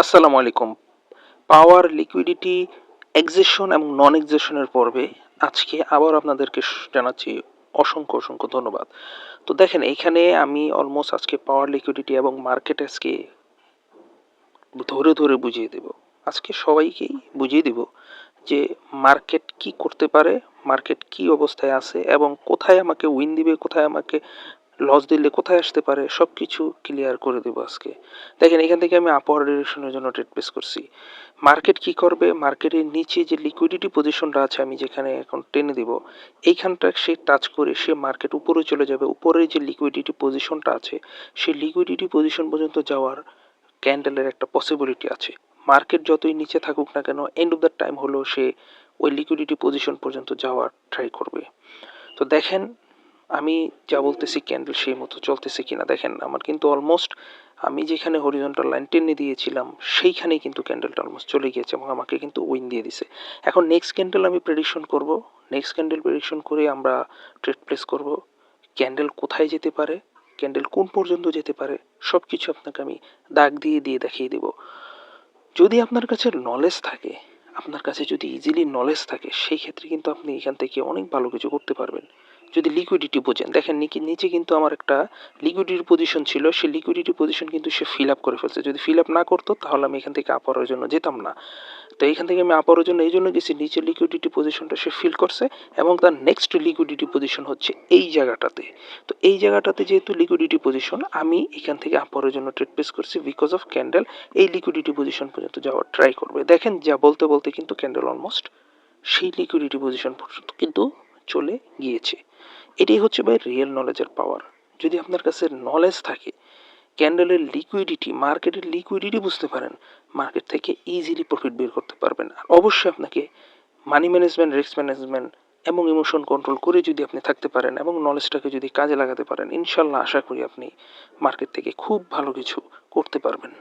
আসসালামু আলাইকুম। পাওয়ার, liquidity, accession এবং নন এক্সেশনের পর্বে আজকে আবার আপনাদেরকে জানাচ্ছি অসংখ্য অসংখ্য ধন্যবাদ। তো দেখেন, এখানে আমি অলমোস্ট আজকে পাওয়ার, লিকুইডিটি এবং মার্কেট আজকে ধরে ধরে বুঝিয়ে দেব। আজকে সবাইকেই বুঝিয়ে দেব যে মার্কেট কি করতে পারে, মার্কেট কি অবস্থায় আছে এবং কোথায় আমাকে উইন দিবে, কোথায় আমাকে লস দিলে কোথায় আসতে পারে সব কিছু ক্লিয়ার করে দেবো আজকে। দেখেন, এখান থেকে আমি আপার ডিরেকশনের জন্য ট্রেড প্লেস করছি। মার্কেট কি করবে? মার্কেটের নিচে যে লিকুইডিটি পজিশনটা আছে, আমি যেখানে এখন টেনে দিব, এইখানটা সে টাচ করে, সে মার্কেট উপরে চলে যাবে। উপরে যে লিকুইডিটি পজিশনটা আছে সেই লিকুইডিটি পজিশন পর্যন্ত যাওয়ার ক্যান্ডেলের একটা পসিবিলিটি আছে। মার্কেট যতই নিচে থাকুক না কেন এন্ড অফ দ্য টাইম হলো সে ওই লিকুইডিটি পজিশন পর্যন্ত যাওয়ার ট্রাই করবে। তো দেখেন আমি যা বলতেছি ক্যান্ডেল সেই মতো চলতেছে কিনা দেখেন, আমার কিন্তু অলমোস্ট আমি যেখানে হরিজন্টাল লাইন টেনে দিয়েছিলাম, সেইখানেই কিন্তু ক্যান্ডেলটা অলমোস্ট চলে গিয়েছে এবং আমাকে কিন্তু উইন দিয়ে দিছে। এখন নেক্সট ক্যান্ডেল আমি প্রেডিকশন করব নেক্সট ক্যান্ডেল প্রেডিকশন করে আমরা ট্রেড প্লেস করব ক্যান্ডেল কোথায় যেতে পারে ক্যান্ডেল কোন পর্যন্ত যেতে পারে সব কিছু আপনাকে আমি দাগ দিয়ে দিয়ে দেখিয়ে দেব। যদি আপনার কাছে নলেজ থাকে, আপনার কাছে যদি ইজিলি নলেজ থাকে, সেই ক্ষেত্রে কিন্তু আপনি এখান থেকে অনেক ভালো কিছু করতে পারবেন। যদি লিকুইডিটি বোঝেন, দেখেন নিচে নিচে কিন্তু আমার একটা লিকুইডিটি পজিশন ছিল, সেই লিকুইডিটি পজিশন কিন্তু সে ফিল আপ করে ফেলছে। যদি ফিল আপ না করতো, তাহলে আমি এখান থেকে আপারের জন্য যেতাম না। তো এখান থেকে আমি আপারের জন্য এই জন্য গেছি, নিচে লিকুইডিটি পজিশনটা সে ফিল করছে এবং তার নেক্সট লিকুইডিটি পজিশন হচ্ছে এই জায়গাটাতে। তো এই জায়গাটাতে যেহেতু লিকুইডিটি পজিশন আমি এখান থেকে আপারের জন্য ট্রেড প্লেস করছি বিকজ অফ ক্যান্ডেল এই লিকুইডিটি পজিশন পর্যন্ত যাওয়ার ট্রাই করবে। দেখেন যা বলতে বলতে কিন্তু ক্যান্ডেল অলমোস্ট সেই লিকুইডিটি পজিশন পর্যন্ত কিন্তু চলে গিয়েছে। এটাই হচ্ছে ভাই রিয়েল নলেজের পাওয়ার যদি আপনার কাছে নলেজ থাকে ক্যান্ডেলের লিকুইডিটি মার্কেটের লিকুইডিটি বুঝতে পারেন মার্কেট থেকে ইজিলি প্রফিট বের করতে পারবেন। আর অবশ্যই আপনাকে মানি ম্যানেজমেন্ট রিস্ক ম্যানেজমেন্ট এবং ইমোশন কন্ট্রোল করে যদি আপনি থাকতে পারেন এবং নলেজটাকে যদি কাজে লাগাতে পারেন, ইনশাল্লাহ আশা করি আপনি মার্কেট থেকে খুব ভালো কিছু করতে পারবেন।